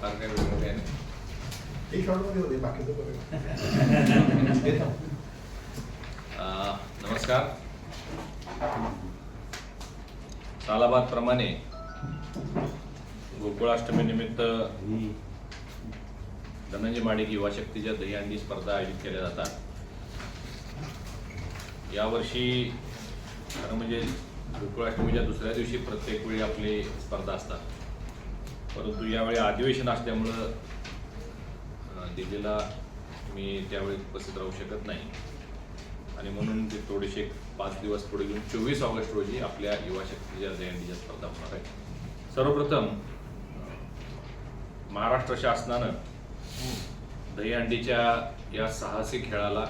फार काही वेगळं काही नाही ते शॉर्टमध्ये होते बाकीचं बरं अ, नमस्कार. सालाबाद प्रमाणे गोकुळाष्टमी निमित्त धनंजय माडिक युवा शक्तीच्या दहीहंडी स्पर्धा आयोजित केल्या जातात. यावर्षी खरं म्हणजे गोकुळाष्टमीच्या दुसऱ्या दिवशी प्रत्येक वेळी आपली स्पर्धा असतात. परंतु यावेळी अधिवेशन असल्यामुळं दिल्लीला मी त्यावेळी उपस्थित राहू शकत नाही. आणि म्हणून ते थोडेसे पाच दिवस पुढे घेऊन चोवीस ऑगस्ट रोजी आपल्या युवा शक्तीच्या दहीहंडीच्या स्पर्धा होणार आहे सर्वप्रथम महाराष्ट्र शासनानं दहीहंडीच्या या साहसी खेळाला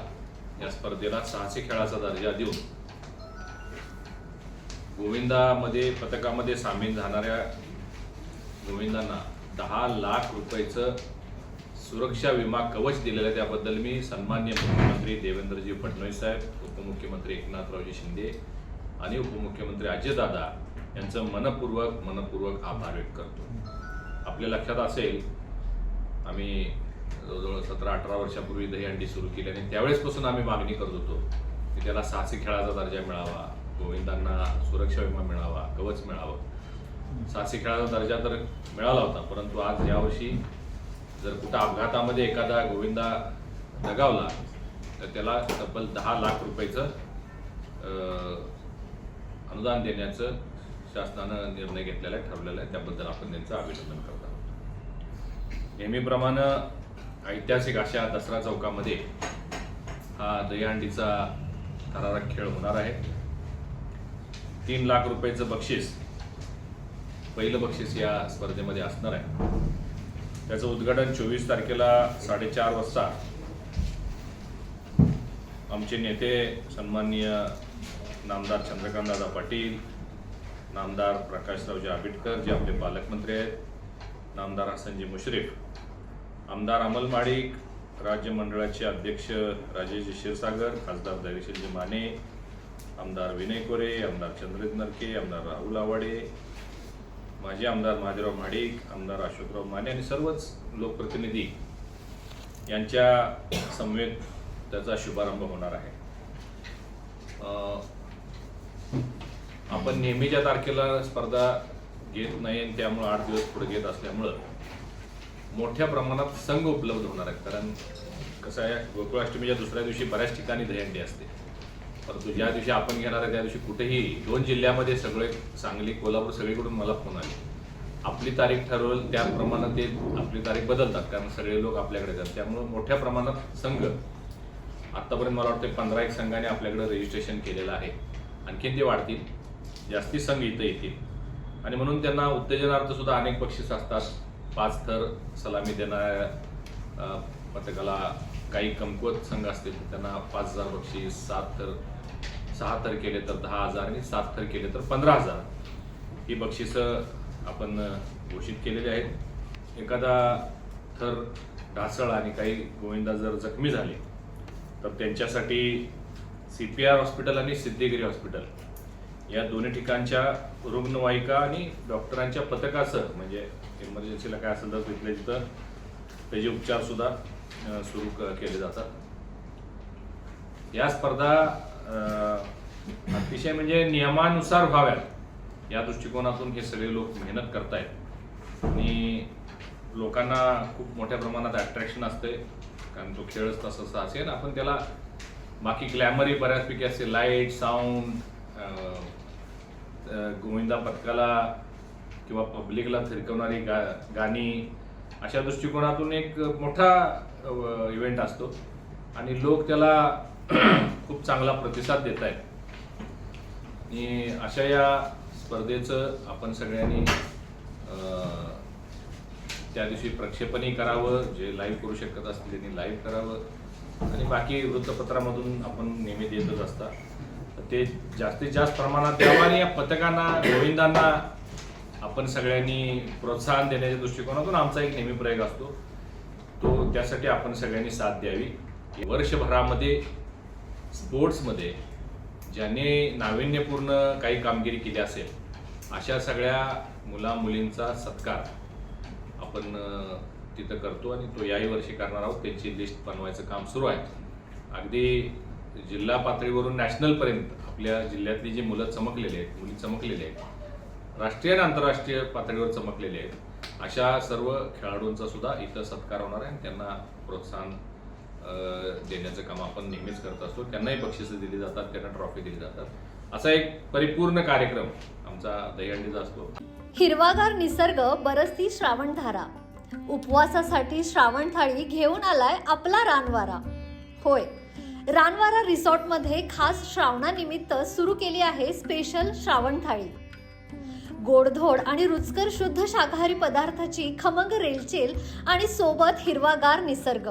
या स्पर्धेला साहसी खेळाचा दर्जा देऊन गोविंदामध्ये पथकामध्ये सामील झाणाऱ्या गोविंदांना दहा लाख रुपयाचं सुरक्षा विमा कवच दिलेलं आहे. त्याबद्दल मी सन्मान्य मुख्यमंत्री देवेंद्रजी फडणवीस साहेब उपमुख्यमंत्री एकनाथरावजी शिंदे आणि उपमुख्यमंत्री अजयदादा यांचं मनपूर्वक मनपूर्वक आभार व्यक्त करतो. आपल्या लक्षात असेल आम्ही जवळजवळ सतरा अठरा वर्षापूर्वी दहीहंडी सुरू केली आणि त्यावेळेसपासून आम्ही मागणी करत होतो की त्याला साहसी खेळाचा दर्जा मिळावा गोविंदांना सुरक्षा विमा मिळावा कवच मिळावं. साहसी खेळाचा दर्जा तर मिळाला होता परंतु आज यावर्षी जर कुठं अपघातामध्ये एखादा गोविंदा दगावला तर त्याला तब्बल दहा लाख रुपयाचं अनुदान देण्याचं शासनानं निर्णय घेतलेला आहे ठरवलेला आहे. त्याबद्दल आपण त्यांचं अभिनंदन करत. आहोत नेहमीप्रमाणे ऐतिहासिक अशा दसरा चौकामध्ये हा दहीहंडीचा थरारक खेळ होणार आहे. तीन लाख रुपयाचं बक्षीस पहिलं बक्षीस या स्पर्धेमध्ये असणार आहे. त्याचं उद्घाटन चोवीस तारखेला साडेचार वाजता आमचे नेते सन्माननीय नामदार चंद्रकांतदादा पाटील नामदार प्रकाशरावजी आंबेडकर जे आपले पालकमंत्री आहेत नामदार हसनजी मुश्रीफ आमदार अमल माडिक राज्य मंडळाचे अध्यक्ष राजेश क्षीरसागर खासदार धैर्यशीलजी माने आमदार विनय कोरे आमदार चंद्रित नरके आमदार राहुल आवाडे माजी आमदार महादेवराव महाडिक आमदार अशोकराव माने आणि सर्वच लोकप्रतिनिधी यांच्या समवेत त्याचा शुभारंभ होणार आहे. आपण नेहमीच्या तारखेला स्पर्धा घेत नाही आणि त्यामुळं आठ दिवस पुढे घेत असल्यामुळं मोठ्या प्रमाणात संघ उपलब्ध होणार आहेत कारण कसं आहे गोकुळाष्टमीच्या दुसऱ्या दिवशी बऱ्याच ठिकाणी दहीहंडी असते. परंतु ज्या दिवशी आपण घेणार आहे त्या दिवशी कुठेही दोन जिल्ह्यामध्ये सगळे सांगली कोल्हापूर सगळीकडून मला फोन आले. आपली तारीख ठरवल त्याप्रमाणे ते आपली तारीख बदलतात कारण सगळे लोक आपल्याकडे येतात. त्यामुळे मोठ्या प्रमाणात संघ आत्तापर्यंत मला वाटतं पंधरा एक संघाने आपल्याकडे रजिस्ट्रेशन केलेलं आहे. आणखीन ते वाढतील. जास्ती संघ इथं येतील. आणि म्हणून त्यांना उत्तेजनार्थ सुद्धा अनेक बक्षीस असतात. पाच थर सलामी देणाऱ्या पथकाला काही कमकुवत संघ असतील त्यांना पाच हजार बक्षीस सात थर सहा थर केले तर दहा हजार आणि सात थर केले तर पंधरा हजार. ही बक्षिसं आपण घोषित केलेली आहेत. एखादा थर ढासळ आणि काही गोविंदा जर जखमी झाले तर त्यांच्यासाठी सी पी आर हॉस्पिटल आणि सिद्धिगिरी हॉस्पिटल या दोन्ही ठिकाणच्या रुग्णवाहिका आणि डॉक्टरांच्या पथकासह म्हणजे इमर्जन्सीला काय असेल तर तिथले तिथं त्याचे उपचार सुद्धा सुरू केले जातात. या स्पर्धा अतिशय म्हणजे नियमानुसार व्हाव्यात. या दृष्टिकोनातून हे सगळे लोक मेहनत करतायत. आणि लोकांना खूप मोठ्या प्रमाणात अट्रॅक्शन असते. कारण तो खेळच तसा असेल. आपण त्याला बाकी ग्लॅमरही बऱ्याचपैकी असते लाइट साऊंड गोविंदा पथकाला किंवा पब्लिकला थिरकवणारी गा गाणी अशा दृष्टिकोनातून एक मोठा इव्हेंट असतो. आणि लोक त्याला खूप चांगला प्रतिसाद देत आहेत आणि अशा या स्पर्धेचं आपण सगळ्यांनी त्या दिवशी प्रक्षेपणही करावं जे लाईव्ह करू शकत असतील त्यांनी लाईव्ह करावं. आणि बाकी वृत्तपत्रामधून आपण नेहमी देतच असतात ते जास्तीत जास्त प्रमाणात द्यावं आणि या पथकांना गोविंदांना आपण सगळ्यांनी प्रोत्साहन देण्याच्या दृष्टिकोनातून आमचा एक नेहमी प्रयोग असतो. तो त्यासाठी आपण सगळ्यांनी साथ द्यावी. वर्षभरामध्ये स्पोर्ट्समध्ये ज्याने नाविन्यपूर्ण काही कामगिरी केली असेल अशा सगळ्या मुला मुलींचा सत्कार आपण तिथं करतो आणि तो याही वर्षी करणार आहोत. त्यांची लिस्ट बनवायचं काम सुरू आहे. अगदी जिल्हा पातळीवरून नॅशनलपर्यंत आपल्या जिल्ह्यातली जी मुलं चमकलेली आहेत मुली चमकलेली आहेत राष्ट्रीय आणि आंतरराष्ट्रीय पातळीवर चमकलेले आहेत अशा सर्व खेळाडूंचा सुद्धा इथं सत्कार होणार आहे आणि त्यांना प्रोत्साहन देण्याचं काम आपण नेहमीच करत असतो. त्यांनाही बक्षिसं दिली जातात त्यांना ट्रॉफी दिली जातात. असा एक परिपूर्ण कार्यक्रम आमचा दहीहंडीचा असतो. हिरवागार निसर्ग बरसती श्रावणधारा. उपवासासाठी श्रावण थाळी घेऊन आलाय आपला रानवारा. होय रानवारा रिसॉर्टमध्ये खास श्रावणानिमित्त सुरू केली आहे स्पेशल श्रावण थाळी गोडधोड आणि रुचकर शुद्ध शाकाहारी पदार्थाची खमंग रेलचेल आणि सोबत हिरवागार निसर्ग.